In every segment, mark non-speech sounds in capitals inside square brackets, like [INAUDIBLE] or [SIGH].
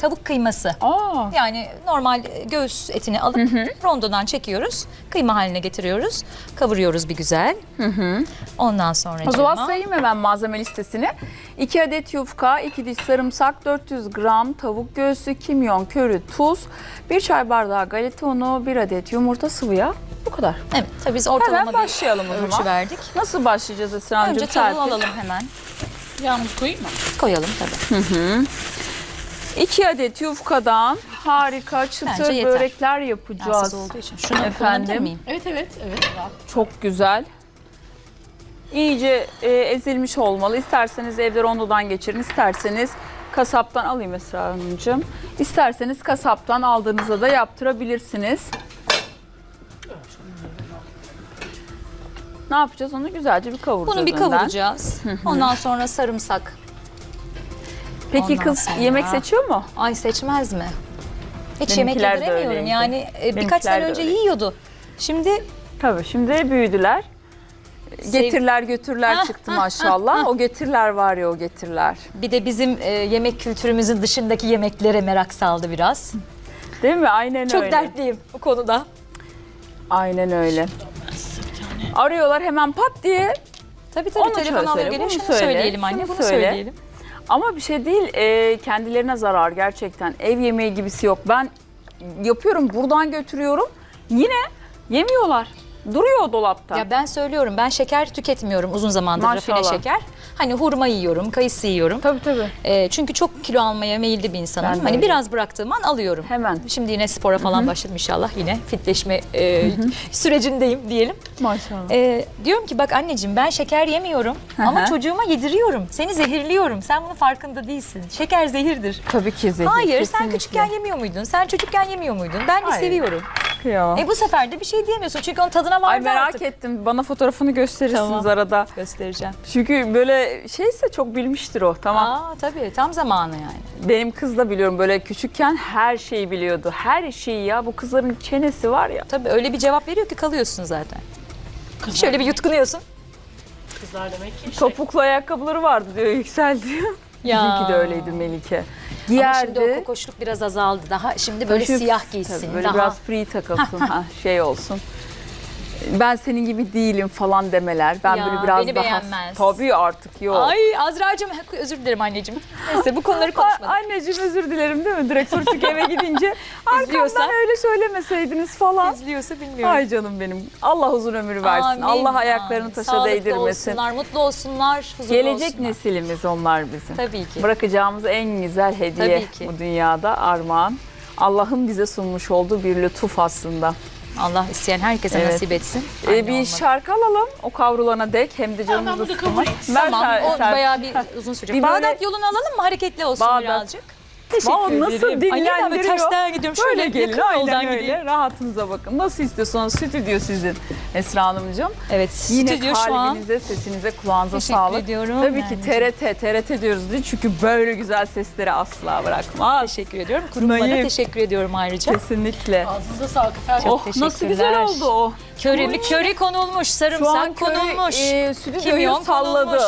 tavuk kıyması. Aa, Yani normal e, göğüs etini alıp rondodan çekiyoruz. Kıyma haline getiriyoruz. Kavuruyoruz bir güzel. Ondan sonra o zaman sayayım hemen malzeme listesini. 2 adet yufka, 2 diş sarımsak, 400 gram tavuk göğsü, kimyon, köri, tuz, 1 çay bardağı galeta unu, 1 adet yumurta sıvı yağ. Bu kadar. Evet tabii biz ortalama Hemen başlayalım o bir ölçü verdik. Nasıl başlayacağız Esra'cığım? Önce tavuğu alalım hemen. Yağmur koyayım mı? Koyalım tabii. 2 adet yufkadan harika çıtır yeter. börekler Yağsız yapacağız. olduğu için. Şunu Efendim? miyim? Evet evet evet. rahat. Çok güzel. İyice e, ezilmiş olmalı. İsterseniz evde rondodan geçirin, isterseniz kasaptan alayım Esra Hanımcığım. İsterseniz kasaptan aldığınızda da yaptırabilirsiniz. Ne yapacağız? Onu güzelce bir kavuracağız Bunu bir önden. kavuracağız. Ondan sonra sarımsak. Peki Ondan kız sonra- yemek seçiyor mu? Ay seçmez mi? Hiç yemek Benimkiler de yediremiyorum. öyleydi. Yani e, birkaç Benimkiler sene de önce öyleydi. yiyordu. Şimdi Tabii şimdi büyüdüler. Getirler götürler Hah, çıktı hah, maşallah. O getirler var ya o getirler. bir de bizim e, yemek kültürümüzün dışındaki yemeklere merak saldı biraz. Değil mi? Aynen Çok öyle. dertliyim bu konuda. Aynen öyle. Arıyorlar hemen pat diye. Tabii tabii Onu telefon söyle, alıyor bunu geliyor. Şunu söyle, söyleyelim anne, şunu bunu söyle. söyleyelim. Ama bir şey değil, e, kendilerine zarar gerçekten. Ev yemeği gibisi yok. Ben yapıyorum, buradan götürüyorum. Yine yemiyorlar. Duruyor dolapta. Ya ben söylüyorum ben şeker tüketmiyorum uzun zamandır rafine Maşallah. şeker. Hani hurma yiyorum, kayısı yiyorum. Tabii tabii. E, çünkü çok kilo almaya meyilli bir insanım. Ben de hani öyle. biraz bıraktığım an alıyorum. Hemen. Şimdi yine spora falan başladım inşallah. Yine fitleşme e, sürecindeyim diyelim. Maşallah. E, diyorum ki bak anneciğim ben şeker yemiyorum ama hı. çocuğuma yediriyorum. Seni zehirliyorum. Sen bunun farkında değilsin. Şeker zehirdir. Tabii ki zehir. Hayır sen kesinlikle. küçükken yemiyor muydun? Sen çocukken yemiyor muydun? Ben de Hayır. seviyorum. Ya. E bu sefer de bir şey diyemiyorsun çünkü onun tadına vardı Ay merak artık. ettim. Bana fotoğrafını gösterirsiniz Tamam. arada. Göstereceğim. Çünkü böyle şeyse çok bilmiştir o. Tamam. Aa tabii tam zamanı yani. Benim kız da biliyorum böyle küçükken her şeyi biliyordu. Her şeyi ya. Bu kızların çenesi var ya. Tabii öyle bir cevap veriyor ki kalıyorsun zaten. Kızlar Şöyle bir yutkunuyorsun. Kızlar demek ki işte. Topuklu ayakkabıları vardı diyor yüksel [LAUGHS] diyor. Bizimki de öyleydi Melike. Ama Giyerdi. şimdi o kokoşluk biraz azaldı. Daha şimdi böyle Tabii, siyah giysin. tabii, böyle daha biraz free takılsın [LAUGHS] ha, şey olsun. Ben senin gibi değilim falan demeler. Ben Ya, böyle biraz beni daha beğenmez. tabii artık yok. Ay Azra'cığım özür dilerim anneciğim. Neyse bu konuları [LAUGHS] konuşmadık. anneciğim özür dilerim değil mi? Direktör çünkü eve gidince [LAUGHS] arkamdan İzliyorsa. öyle söylemeseydiniz falan. İzliyorsa bilmiyorum. Ay canım benim. Allah uzun ömür versin. Amin, Allah ayaklarını amin. taşa Sağlıklı değdirmesin. olsunlar, mutlu olsunlar, huzurlu Gelecek olsunlar. nesilimiz onlar bizim. Tabii ki. Bırakacağımız en güzel hediye Tabii ki. bu dünyada armağan. Allah'ın bize sunmuş olduğu bir lütuf aslında. Allah isteyen herkese Evet. nasip etsin. Ee, bir olmadı. şarkı alalım o kavrulana dek hem de canımızı kavurayım. Ver Tamam Ser- o bayağı bir uzun sürecek. Bir böyle- Bağdat yolunu alalım mı? Hareketli olsun Bağdat. birazcık. Vallahi nasıl Ay, ne dinlendiriyor. tersten gidiyorum. Böyle Şöyle gelin yakın yoldan aynen öyle. gideyim. Rahatınıza bakın. Nasıl istiyorsanız stüdyo sizin Esra Hanımcığım. Evet Yine stüdyo şu an. kalbinize, sesinize, kulağınıza Teşekkür sağlık. ediyorum Tabii ki Nermin'ciğim. TRT, TRT diyoruz değil çünkü böyle güzel sesleri asla bırakmaz. Teşekkür ediyorum. Kurumlara Naif. teşekkür ediyorum ayrıca. Kesinlikle. Ağzınıza sağlık efendim. Oh nasıl güzel teşekkürler. oldu o. Köri, köri konulmuş, Şu an sarımsak konulmuş. e, stüdyoyu kimyon salladı. konulmuş.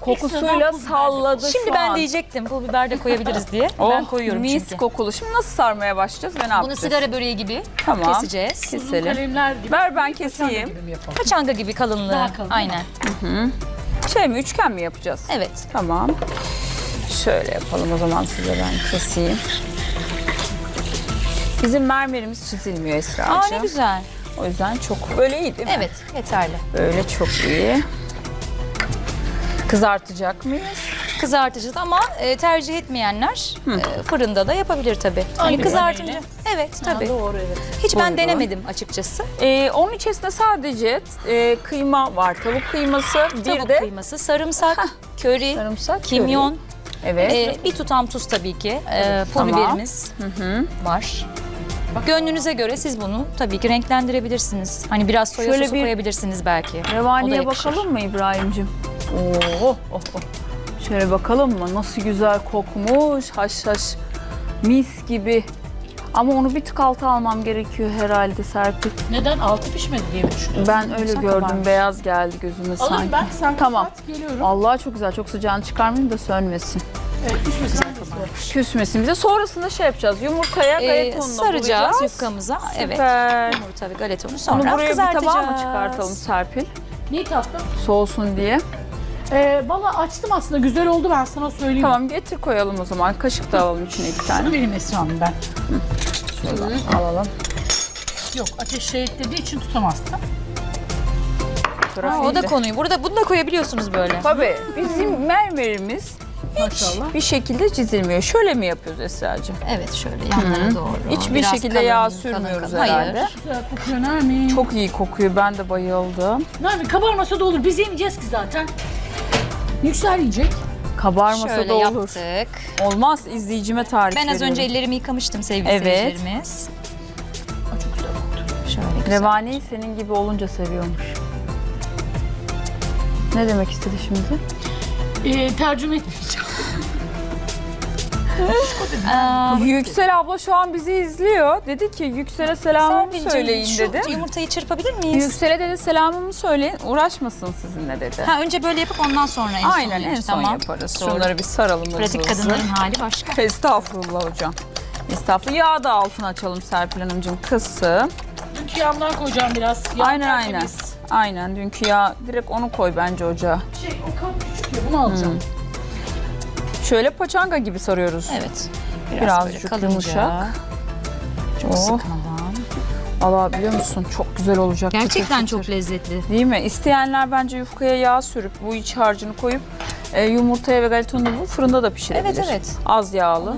Kokusuyla salladı Şimdi şu ben an. diyecektim pul biber de koyabiliriz diye. [LAUGHS] Oh, ben koyuyorum mis çünkü. kokulu. Şimdi nasıl sarmaya başlayacağız ve ne Bunu yapacağız? sigara böreği gibi Tamam. keseceğiz. Uzun Keselim. kalemler gibi. Ver ben keseyim. gibi? Paçanga gibi kalınlığı. Daha kalın, Aynen. Şey mi üçgen mi yapacağız? Evet. Tamam. Şöyle yapalım o zaman size ben keseyim. Bizim mermerimiz çizilmiyor Esra'cığım. Aa ne güzel. O yüzden çok böyle iyi değil mi? Evet yeterli. Böyle çok iyi. Kızartacak mıyız? Kızartacağız ama e, tercih etmeyenler e, fırında da yapabilir tabii. Hani kızartınca. Evet tabii. Doğru evet. Hiç ben denemedim açıkçası. Ee, onun içerisinde sadece e, kıyma var. Tavuk kıyması, bir Tavuk de kıyması, sarımsak, köri, sarımsak, kimyon, köri. Evet. e, bir tutam tuz tabii ki. E, pul Tamam. biberimiz var. Gönlünüze göre siz bunu tabii ki renklendirebilirsiniz. Hani biraz soya Şöyle sosu bir koyabilirsiniz belki. O da Revaniye yakışır. bakalım mı İbrahim'cim? Oo, oh, oh. Şöyle bakalım mı? Nasıl güzel kokmuş. Haş haş. Mis gibi. Ama onu bir tık altı almam gerekiyor herhalde Serpil. Neden altı pişmedi diye mi düşünüyorsun? Ben öyle Sen gördüm. kabarmış. Beyaz geldi gözüme sanki. ben. Sen Tamam. kapat, geliyorum. Allah çok güzel. Çok sıcağını çıkarmayayım da sönmesin. Evet, hangisi? Küsmesin bize. Sonrasında şey yapacağız. Yumurtaya Ee, galeta ununa saracağız yufkamıza. Evet. Süper. Yumurta ve galetonu Onu sonra buraya bir tabağa mı çıkartalım Serpil? Neyi tatlım? Soğusun diye. Ee, Valla açtım aslında. Güzel oldu ben sana söyleyeyim. Tamam getir koyalım o zaman. Kaşık da alalım içine iki tane. Şunu vereyim Esra Hanım ben. Şuradan alalım. Yok ateş şey eklediği için tutamazsın. Ha, o da konuyu. Burada bunu da koyabiliyorsunuz böyle. Tabii bizim mermerimiz Maşallah. bir şekilde çizilmiyor. Şöyle mi yapıyoruz Esra'cığım? Evet şöyle yanlara doğru. Hiçbir Biraz şekilde kalın, yağ kalın, sürmüyoruz kalın. herhalde. Hayır. Güzel kokuyor Nermin. Çok iyi kokuyor. Ben de bayıldım. Nermin kabarmasa da olur. Biz yemeyeceğiz ki zaten. Yüksel yiyecek. Kabarmasa Şöyle da olur. yaptık. Olmaz. izleyicime tarif Ben az veriyorum. önce ellerimi yıkamıştım sevgili Evet. seyircilerimiz. Şöyle güzel. Revaneyi senin gibi olunca seviyormuş. Ne demek istedi şimdi? Ee, tercüme etmeyeceğim. Aa, Yüksel abla şu an bizi izliyor. Dedi ki Yüksel'e selamımı Serpil'cim, söyleyin şu dedi. yumurtayı çırpabilir miyiz? Yüksel'e dedi selamımı söyleyin. Uğraşmasın sizinle dedi. Ha, önce böyle yapıp ondan sonra en son Aynen en yapacağız. son tamam. yaparız. Doğru. Şunları bir saralım Pratik hızlı. kadınların hali başka. Estağfurullah hocam. Estağfurullah. Yağı da altına açalım Serpil Hanımcığım. Kısım. Dünkü yağımdan koyacağım biraz. Yağ Aynen aynen. tertemiz. Aynen dünkü yağ direkt onu koy bence ocağa. Şey o kap küçük ya bunu alacağım. Şöyle paçanga gibi sarıyoruz. Evet. Biraz Birazcık böyle kalınca. yumuşak. Çok Oh. sıkmadan. Allah biliyor musun çok güzel olacak. çıtır Gerçekten çıtır. çok lezzetli. Değil mi? İsteyenler bence yufkaya yağ sürüp bu iç harcını koyup e, yumurtaya ve galetonunu bu fırında da pişirebilir. Evet evet. Az yağlı.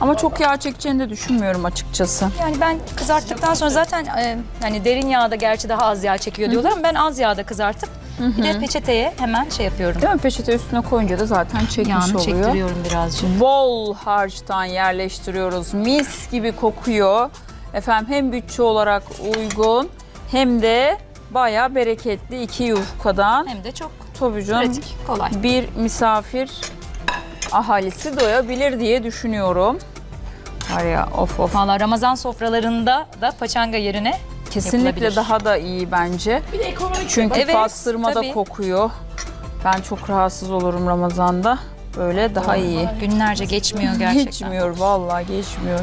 Ama çok yağ çekeceğini de düşünmüyorum açıkçası. Yani ben kızarttıktan sonra zaten e, hani derin yağda gerçi daha az yağ çekiyor diyorlar ama ben az yağda kızartıp bir de peçeteye hemen şey yapıyorum. Değil mi? Peçete üstüne koyunca da zaten çekmiş Yağını oluyor. çektiriyorum birazcık. Bol harçtan yerleştiriyoruz. Mis gibi kokuyor. Efendim hem bütçe olarak uygun hem de bayağı bereketli iki yufkadan. Hem de çok Tabii canım. pratik, kolay. bir misafir ahalisi doyabilir diye düşünüyorum. Var ya of of. Valla Ramazan sofralarında da paçanga yerine Kesinlikle yapılabilir. daha da iyi bence. Bir de ekonomik Çünkü Evet, pastırma tabii. da kokuyor. Ben çok rahatsız olurum Ramazan'da. Böyle daha iyi. günlerce geçmiyor gerçekten. Geçmiyor vallahi geçmiyor.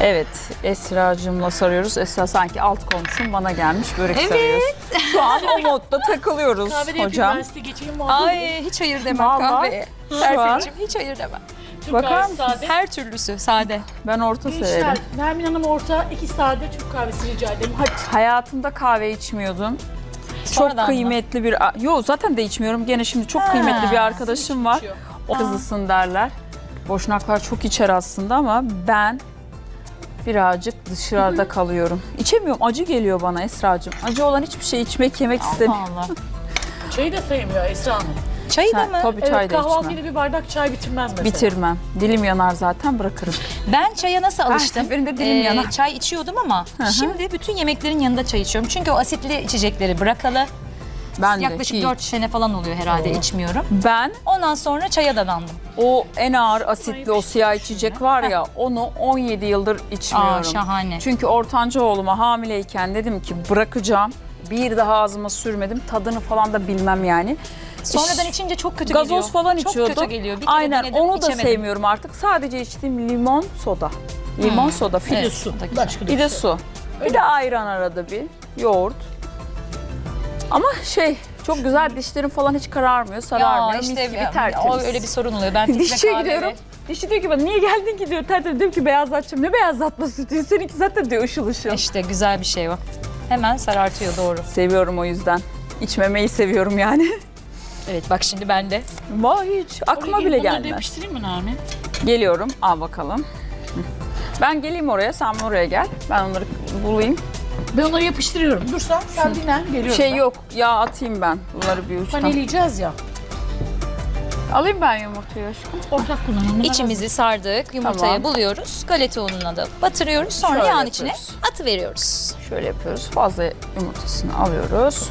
Evet Esra'cığımla sarıyoruz. Esra sanki alt komşum bana gelmiş börek Evet. sarıyoruz. Şu an o modda takılıyoruz kahvede yapayım hocam. ben size geçeyim mi? Ay. Ay hiç hayır demem Vallahi kahveye. şu an- Serpil'cim hiç hayır demem. Bakar kahvesi mısın? sade. Her türlüsü sade. Ben orta Gençler, severim. Nermin Hanım orta, iki sade Türk kahvesi rica ederim. Hadi. Hayatımda kahve içmiyordum. Sonradan çok mı? kıymetli bir... Yo zaten de içmiyorum. Gene şimdi çok kıymetli bir arkadaşım var. İçiyor. O kızısın derler. Boşnaklar çok içer aslında ama ben birazcık dışarıda kalıyorum. İçemiyorum. Acı geliyor bana Esra'cığım. Acı olan hiçbir şey içmek, yemek istemiyorum. Allah. Çayı da sevmiyor Esra Hanım. Çayı da mı? Tabii Evet çay da kahvaltıyla içmem. bir bardak çay bitirmez mesela. Bitirmem. Dilim yanar zaten bırakırım. Ben çaya nasıl alıştım? seferinde dilim yanar. Çay içiyordum ama hı. şimdi bütün yemeklerin yanında çay içiyorum. Çünkü o asitli içecekleri bırakalı. Ben de Yaklaşık hiç. 4 sene falan oluyor herhalde içmiyorum. Ben Ondan sonra çaya dadandım. o en ağır asitli o siyah içecek var ya onu 17 yıldır içmiyorum. Aa şahane. Çünkü ortanca oğluma hamileyken dedim ki bırakacağım. Bir daha ağzıma sürmedim. Tadını falan da bilmem yani. Sonradan içince çok kötü geliyor. Gazoz falan çok içiyordum. kötü geliyor. Bir Aynen denedim, onu da içemedim. sevmiyorum artık. Sadece içtiğim limon soda. Limon Hmm. soda Bir filiz. de su. Başka Bir de şey. su. Bir de ayran arada bir. Yoğurt. Ama şey çok güzel dişlerim falan hiç kararmıyor, sararmıyor. Ya işte gibi tertemiz. o öyle bir sorun oluyor. Ben [LAUGHS] Dişçiye gidiyorum. Dişi diyor ki bana niye geldin ki diyor. Tertemiz diyorum ki beyazlatacağım. Ne beyazlatması diyor. Seninki zaten diyor ışıl ışıl. İşte güzel bir şey o. Hemen sarartıyor doğru. Seviyorum o yüzden. İçmemeyi seviyorum yani. [LAUGHS] Evet bak şimdi ben de. Vay hiç aklıma Oraya bile gelip Bunları da gelmez. yapıştırayım mı Nermin? Geliyorum. Al bakalım. Ben geleyim oraya, sen oraya gel. Ben onları bulayım. Ben onları yapıştırıyorum. Dur sen, sen dinlen. Geliyorum Şey ben. yok, yağ atayım ben bunları bir uçtan. Paneleyeceğiz ya. Alayım ben yumurtayı aşkım. Ortak kullanalım. İçimizi sardık. Yumurtaya Tamam. buluyoruz. Galeta ununa da batırıyoruz. Sonra Şöyle yağın içine yapıyoruz. atıveriyoruz. Şöyle yapıyoruz. Fazla yumurtasını alıyoruz.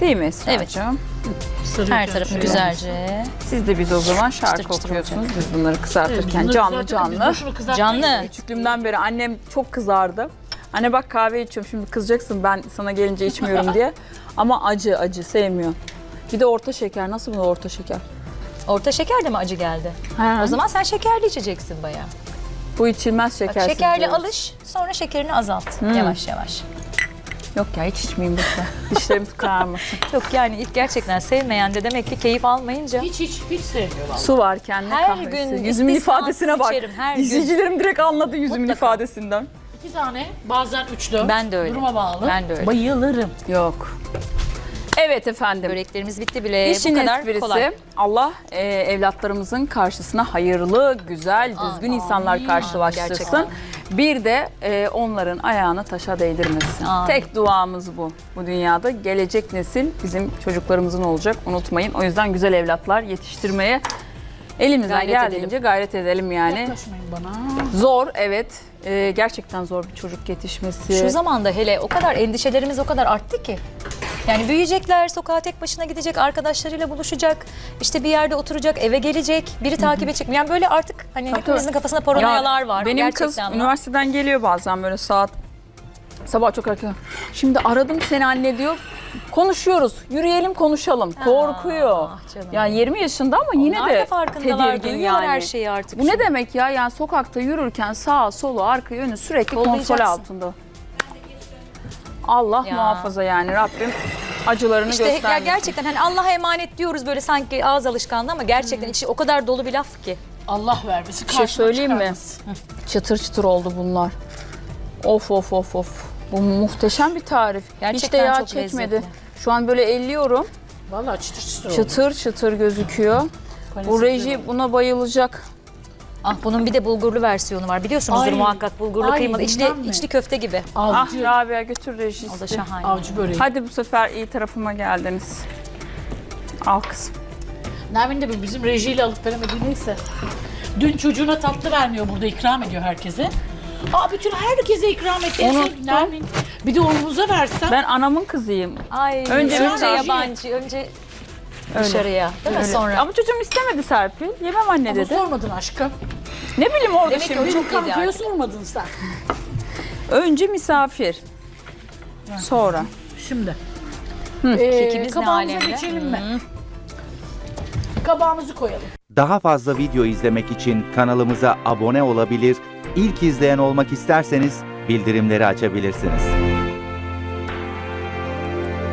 Değil mi Esra'cığım? Her tarafı güzelce. Siz de de o zaman şarkı Çıtır çıtır okuyorsunuz biz bunları kızartırken canlı canlı. Canlı. Küçüklüğümden beri annem çok kızardı. Anne bak kahve içiyorum şimdi kızacaksın ben sana gelince içmiyorum diye. [LAUGHS] Ama acı acı sevmiyor. Bir de orta şeker. Nasıl bu orta şeker? Orta şeker de mi acı geldi? O zaman sen şekerli içeceksin bayağı. Bu içilmez Bak, şekersiz. şekerli diyoruz. alış, sonra şekerini azalt. Yavaş yavaş. Yok ya hiç içmeyeyim lütfen. [LAUGHS] Dişlerim kararmasın. Yok yani ilk gerçekten sevmeyen de demek ki keyif almayınca. Hiç hiç hiç sevmiyorlar. Su varken ne Her kahvesi. gün Yüzümün istisnasız ifadesine bak. içerim, her gün. İzleyicilerim direkt anladı yüzümün Mutlaka. ifadesinden. İki tane bazen üç dört. Ben de öyle. Duruma bağlı. Ben de öyle. Bayılırım. Yok. Evet efendim. Böreklerimiz bitti bile. İşin Bu kadar esprisi kolay. Allah e, evlatlarımızın karşısına hayırlı, güzel, düzgün insanlar karşılaştırsın. Gerçekten. Bir de e, onların ayağını taşa değdirmesin. Amin. Tek duamız bu. Bu dünyada gelecek nesil bizim çocuklarımızın olacak. Unutmayın. O yüzden güzel evlatlar yetiştirmeye elimizden Gayret geldiğince edelim. gayret edelim yani. Yaklaşmayın bana. Zor evet. E, gerçekten zor bir çocuk yetişmesi. Şu zamanda hele o kadar endişelerimiz o kadar arttı ki. Yani büyüyecekler, sokağa tek başına gidecek, arkadaşlarıyla buluşacak, işte bir yerde oturacak, eve gelecek, biri takip edecek. Yani böyle artık hani hepimizin kafasında paranoyalar Ya, var. Benim gerçekten kız var. üniversiteden geliyor bazen böyle saat sabah çok erken. Şimdi aradım seni anne diyor. Konuşuyoruz. Yürüyelim konuşalım. Korkuyor. canım. Yani 20 yaşında ama yine Onlar de da farkındalar, tedirgin duyuyorlar yani. her şeyi artık. Bu ne demek ya? Yani sokakta yürürken sağa solu arkayı önü sürekli kontrol Kollayacaksın. altında. Allah Ya. muhafaza yani Rabbim acılarını İşte ya göstermesin. gerçekten hani Allah'a emanet diyoruz böyle sanki ağız alışkanlığı ama gerçekten içi o kadar dolu bir laf ki. Allah vermesin. Bir şey söyleyeyim mi? Çıtır çıtır oldu bunlar. Of of of of. Bu muhteşem bir tarif. Hiç de Gerçekten yağ çok çekmedi. lezzetli. Şu an böyle elliyorum. Valla çıtır çıtır oldu. Çıtır çıtır gözüküyor. Bu reji buna bayılacak. Ah bunun bir de bulgurlu versiyonu var biliyorsunuzdur Ay, muhakkak bulgurlu ay, kıymalı içli, bilmem mi? içli köfte gibi. Ah Avcı, Rabia götür O da rejisi. şahane. avcı böreği. Hadi bu sefer iyi tarafıma geldiniz. Al kızım. Nermin de bu bizim rejiyle alıp veremediği neyse. Dün çocuğuna tatlı vermiyor burada ikram ediyor herkese. Aa bütün herkese ikram etti. En son Unuttum. Nermin. Bir de oğlumuza versen. Ben anamın kızıyım. Ay Önce önce, önce- yabancı, önce Öyle. dışarıya. Değil mi Öyle. sonra? Ama çocuğum istemedi Serpil. Yemem anne Ama dedi. sormadın aşkım. Ne bileyim orada Demek ki şimdi. o çok Benim kankaya yedi sormadın sen. Önce misafir. Sonra. Şimdi. Kekimiz Ee, ne kabağımıza alemde? geçelim mi? Kabağımızı koyalım. Daha fazla video izlemek için kanalımıza abone olabilir, ilk izleyen olmak isterseniz bildirimleri açabilirsiniz.